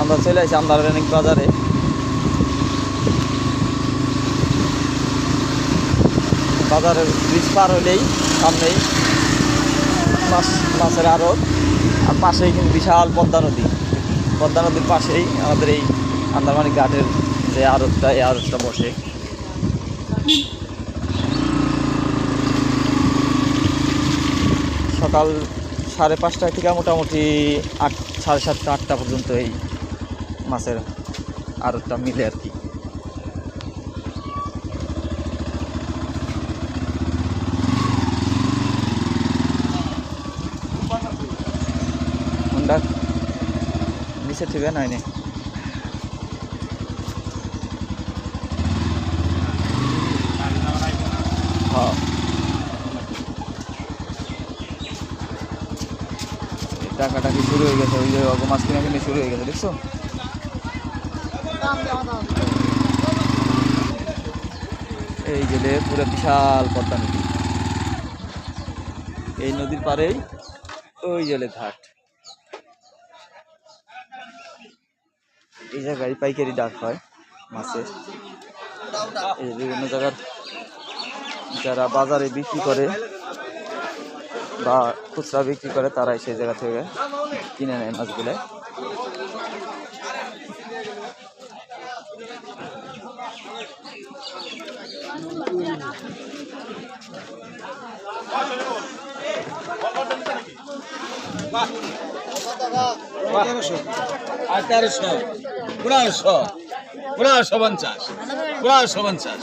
আমরা চলে আসি আমদারনিক বাজারে। বাজারের ব্রিজ পার হলেই সামনেই মাছ মাছের আড়ত। আর পাশেই কিন্তু বিশাল পদ্মা নদী। পদ্মা নদীর পাশেই আমাদের এই আন্দারমানিক ঘাটের যে আড়তটা, এই আড়তটা বসে। সকাল সাড়ে পাঁচটা থেকে মোটামুটি আট, সাড়ে সাতটা, আটটা পর্যন্ত এই মাছের আড়তটা মিলে আর কি। হোন্ডা নিচে থেকে নাই নে হ্যাঁ। টাকাটাকি শুরু হয়ে গেছে? ওই যে মাছ কিনা কিনে শুরু হয়ে গেছে, দেখছ? এই গেলে পুরো বিশাল পদ্মা নদী। এই নদীর পাড়েই ওই গেলে ঘাট। এই জায়গায় পাইকারি ডাক হয় মাছের। এই বিভিন্ন জায়গার যারা বাজারে বিক্রি করে বা খুচরা বিক্রি করে, তারাই সেই জায়গা থেকে কিনে নেয় মাছগুলো। আর তেরোশো পনেরোশো পনেরোশো পঞ্চাশ পনেরোশো পঞ্চাশ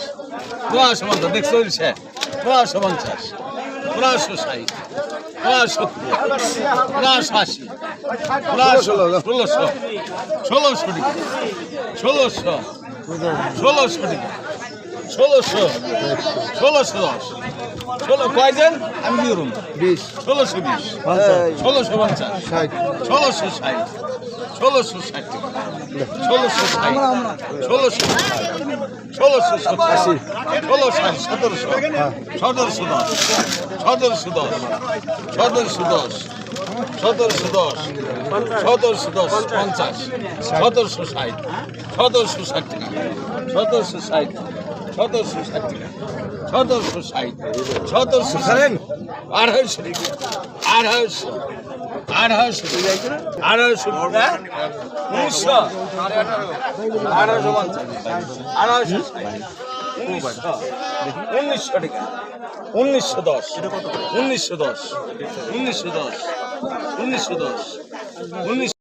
পনেরোশো পঞ্চাশ দেখ চলছে পনেরোশো পঞ্চাশ পনেরোশো ষাট পনেরোশো পনেরোশো আশি পনেরোশো ষোলোশো ষোলোশো টাকা ষোলোশো ষোলোশো টাকা ষোলোশো ষোলোশো দশ ষোলো কয়জন? আমি বিশ। ষোলোশো বিশ ষোলোশো পঞ্চাশ ষোলোশো ষাট ষোলোশো ষাট ষোলোশো ষাট ষোলোশো ষোলোশো সতাশি ষোলো ষাট সতেরোশো। সতেরোশো দশ। সতেরোশো দশ। সতেরোশো দশ। সতেরোশো দশ। সতেরোশো দশ। পঞ্চাশ। সতেরোশো ষাট। সতেরোশো ষাট টাকা। সতেরোশো ষাট। সতেরোশো ষাট টাকা। সতেরোশো ষাট। সতেরোশো ষাট। আড়াইশো আড়াইশো। আড়াইশো। আড়াইশো উনিশশো। আড়াইশো পঞ্চাশ। আড়াইশো উনিশশো। উনিশশো টাকা। উনিশশো দশ। উনিশশো দশ। উনিশশো দশ। উনিশশো দশ। উনিশ